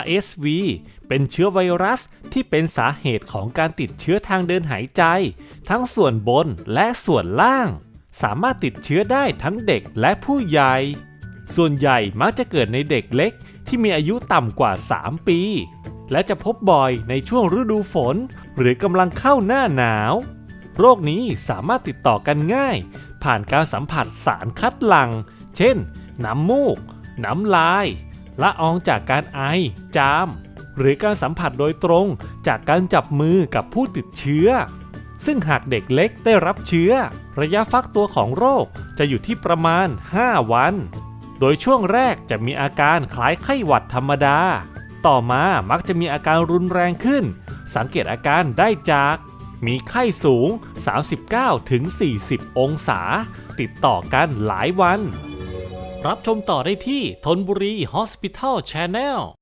RSV เป็นเชื้อไวรัสที่เป็นสาเหตุของการติดเชื้อทางเดินหายใจ ทั้งส่วนบนและส่วนล่าง สามารถติดเชื้อได้ทั้งเด็กและผู้ใหญ่ ส่วนใหญ่มักจะเกิดในเด็กเล็กที่มีอายุต่ำกว่า 3 ปี และจะพบบ่อยในช่วงฤดูฝน หรือกำลังเข้าหน้าหนาว โรคนี้สามารถติดต่อกันง่าย ผ่านการสัมผัสสารคัดหลั่ง เช่น น้ำมูก น้ำลาย ละอองจากการไอ จาม หรือการสัมผัสโดยตรงจากการจับมือกับผู้ติดเชื้อ ซึ่งหากเด็กเล็กได้รับเชื้อ ระยะฟักตัวของโรคจะอยู่ที่ประมาณ 5 วัน โดยช่วงแรกจะมีอาการคล้ายไข้หวัดธรรมดา ต่อมามักจะมีอาการรุนแรงขึ้น สังเกตอาการได้จากมีไข้สูง 39-40 องศา ติดต่อกันหลายวัน รับชมต่อได้ที่ทนบุรี Hospital Channel